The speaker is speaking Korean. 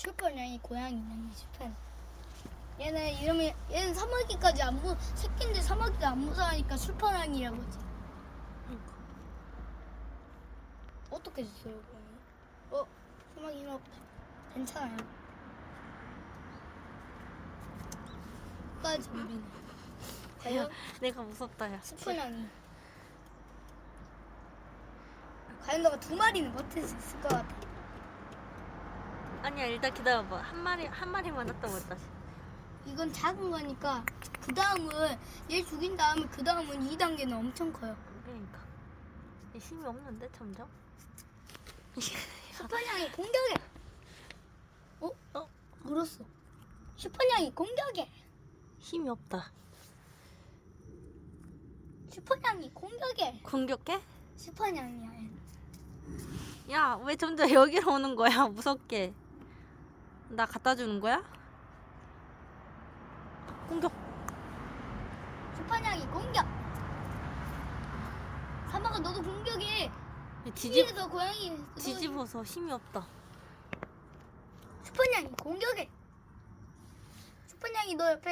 슈퍼냥이 고양이는 슈퍼. 얘는 이름이 얘는 사마귀까지 안 무, 새끼인데 사마귀가 안 무서워하니까 슈퍼냥이라고 하지. 그러니까. 어떻게 됐어요, 고양이? 어, 사마귀 힘 없다. 괜찮아요. 끝까지 좀비네. 과연 내가 무섭다 야. 슈퍼냥이. 과연 너가 두 마리는 버틸 수 있을 것 같아. 아니야 일단 기다려봐. 한 마리 한 마리만 했다고 했다. 이건 작은 거니까 그 다음은 얘 죽인 다음에 그 다음은 2단계는 엄청 커요. 그러니까 이 힘이 없는데 점점. 슈퍼냥이 공격해. 어? 어? 물었어. 슈퍼냥이 공격해. 힘이 없다. 슈퍼냥이 공격해. 공격해? 슈퍼냥이야. 얘는. 야 왜 점점 여기로 오는 거야 무섭게. 나 갖다 주는 거야? 공격. 슈퍼냥이 공격. 사마가 너도 공격해. 뒤집 뒤에서 고양이 뒤집어서 힘이 없다. 슈퍼냥이 공격해. 슈퍼냥이 너 옆에